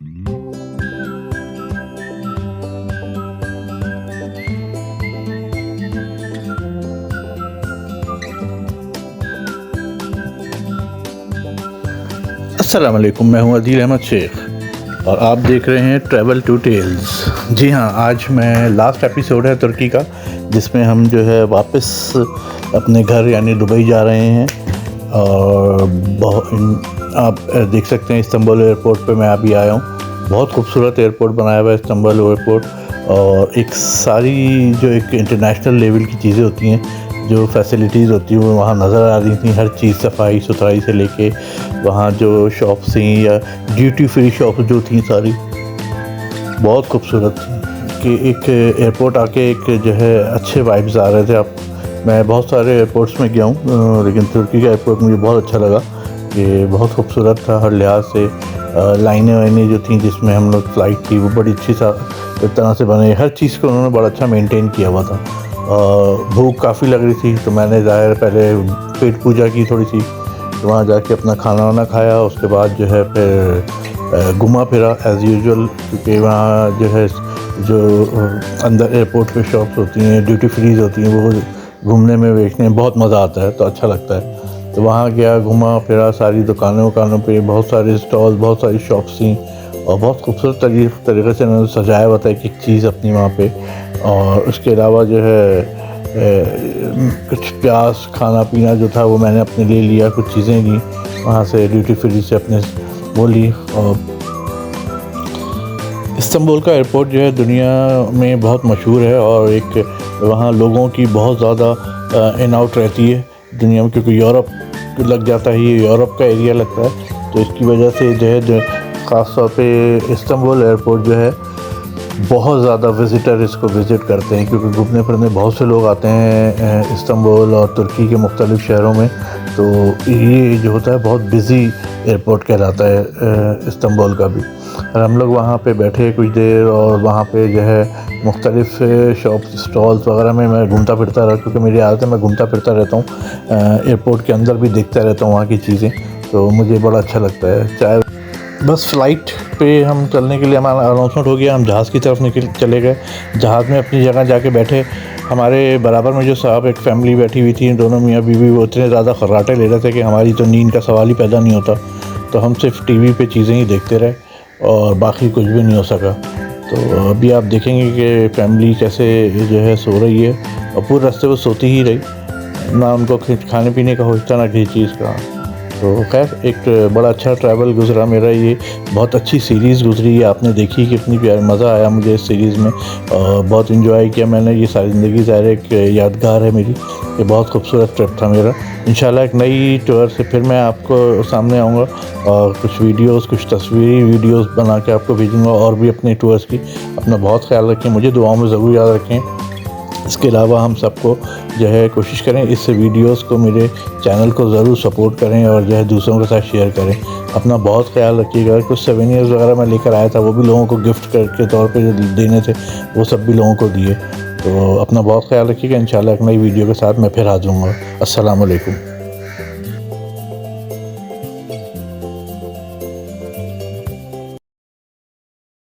السلام علیکم، میں ہوں عدیل احمد شیخ اور آپ دیکھ رہے ہیں ٹریول ٹو ٹیلز جی ہاں آج میں لاسٹ ایپیسوڈ ہے ترکی کا، جس میں ہم جو ہے واپس اپنے گھر یعنی دبئی جا رہے ہیں اور آپ دیکھ سکتے ہیں استنبول ایئرپورٹ پہ میں ابھی آیا ہوں۔ بہت خوبصورت ایئرپورٹ بنایا ہوا ہے استنبول ایئرپورٹ۔ اور ایک ساری جو ایک انٹرنیشنل لیول کی چیزیں ہوتی ہیں، جو فیسلٹیز ہوتی ہیں، وہ وہاں نظر آ رہی تھیں۔ ہر چیز صفائی ستھرائی سے لے کے وہاں جو شاپس تھیں یا ڈیوٹی فری شاپس جو تھیں ساری، بہت خوبصورت تھیں۔ کہ ایک ایئرپورٹ آ کے ایک جو ہے اچھے وائبز آ رہے تھے۔ اب میں بہت سارے ایئرپورٹس میں گیا ہوں لیکن ترکی کا ایئرپورٹ مجھے بہت اچھا لگا۔ کہ بہت خوبصورت تھا ہر لحاظ سے۔ لائنیں وائنیں جو تھیں جس میں ہم لوگ فلائٹ تھی، وہ بڑی اچھی سا طرح سے بنے ہر چیز کو انہوں نے بڑا اچھا مینٹین کیا ہوا تھا۔ بھوک کافی لگ رہی تھی، تو میں نے ظاہر پہلے پیٹ پوجا کی تھوڑی سی۔ تو وہاں جا کے اپنا کھانا وانا کھایا، اس کے بعد جو ہے پھر گھما پھرا۔ ایز یوزول کیونکہ وہاں جو ہے، جو اندر ایئرپورٹ پہ شاپس ہوتی ہیں ڈیوٹی فریز ہوتی ہیں، وہ گھومنے میں بیچنے میں بہت مزہ آتا ہے، تو اچھا لگتا ہے۔ تو وہاں گیا گھما پھرا، ساری دکانوں وکانوں پہ بہت سارے اسٹال بہت ساری شاپس تھیں۔ اور بہت خوبصورت طریقے سے انہوں نے سجایا ہوا تھا ایک ایک چیز اپنی وہاں پہ۔ اور اس کے علاوہ جو ہے کچھ پیاس کھانا پینا جو تھا، وہ میں نے اپنے لے لیا، کچھ چیزیں لیں۔ وہاں سے ڈیوٹی فری سے اپنے وہ لی۔ اور استنبول کا ایئرپورٹ جو ہے، دنیا میں بہت مشہور ہے۔ اور ایک وہاں لوگوں کی بہت زیادہ ان آؤٹ رہتی ہے۔ دنیا میں کیونکہ یورپ لگ جاتا ہے، یہ یورپ کا ایریا لگتا ہے۔ تو اس کی وجہ سے جو ہے خاص طور پہ استنبول ایئرپورٹ جو ہے بہت زیادہ وزٹر اس کو وزٹ کرتے ہیں کیونکہ گھومنے پھرنے بہت سے لوگ آتے ہیں استنبول اور ترکی کے مختلف شہروں میں۔ تو یہ جو ہوتا ہے، بہت بزی ایئرپورٹ کہلاتا ہے استنبول کا بھی۔ اور ہم لوگ وہاں پہ بیٹھے کچھ دیر اور وہاں پہ جو ہے مختلف شاپس اسٹالس وغیرہ میں میں گھومتا پھرتا رہا۔ کیونکہ میری عادت ہے، میں گھومتا پھرتا رہتا ہوں ایئرپورٹ کے اندر بھی دیکھتا رہتا ہوں وہاں کی چیزیں۔ تو مجھے بڑا اچھا لگتا ہے۔ چاہے بس فلائٹ پہ ہم چلنے کے لیے ہمارا اناؤنسمنٹ ہو گیا، ہم جہاز کی طرف نکل چلے گئے۔ جہاز میں اپنی جگہ جا کے بیٹھے۔ ہمارے برابر میں جو صاحب، ایک فیملی بیٹھی ہوئی تھی، دونوں میاں بیوی، وہ اتنے زیادہ خراٹے لے رہے تھے کہ ہماری تو نیند کا سوال ہی پیدا نہیں ہوتا۔ تو ہم صرف ٹی وی پہ چیزیں ہی دیکھتے رہے اور باقی کچھ بھی نہیں ہو سکا۔ تو ابھی آپ دیکھیں گے کہ فیملی کیسے جو ہے سو رہی ہے۔ اور پورے راستے وہ سوتی ہی رہی۔ نہ ان کو کھانے پینے کا ہوتا نہ کسی چیز کا۔ تو خیر، ایک بڑا اچھا ٹریول گزرا میرا، یہ بہت اچھی سیریز گزری ہے آپ نے دیکھی، کتنی پیار، مزہ آیا مجھے اس سیریز میں۔ اور بہت انجوائے کیا میں نے، یہ ساری زندگی ظاہر ایک یادگار ہے میری۔ یہ بہت خوبصورت ٹرپ تھا میرا۔ انشاءاللہ ایک نئی ٹور سے پھر میں آپ کو سامنے آؤں گا اور کچھ ویڈیوز کچھ تصویری ویڈیوز بنا کے آپ کو بھیجوں گا اور بھی اپنے ٹورس کی۔ اپنا بہت خیال رکھیں، مجھے دعاؤں میں ضرور یاد رکھیں۔ اس کے علاوہ ہم سب کو جو ہے کوشش کریں اس سے ویڈیوز کو میرے چینل کو ضرور سپورٹ کریں اور جو ہے دوسروں کے ساتھ شیئر کریں۔ اپنا بہت خیال رکھیے گا۔ کچھ سیونیئرز وغیرہ میں لے کر آیا تھا، وہ بھی لوگوں کو گفٹ کر کے طور پہ جو دینے تھے، وہ سب بھی لوگوں کو دیے۔ تو اپنا بہت خیال رکھیے گا۔ انشاءاللہ ایک نئی ویڈیو کے ساتھ میں پھر آ جاؤں گا۔ السلام علیکم۔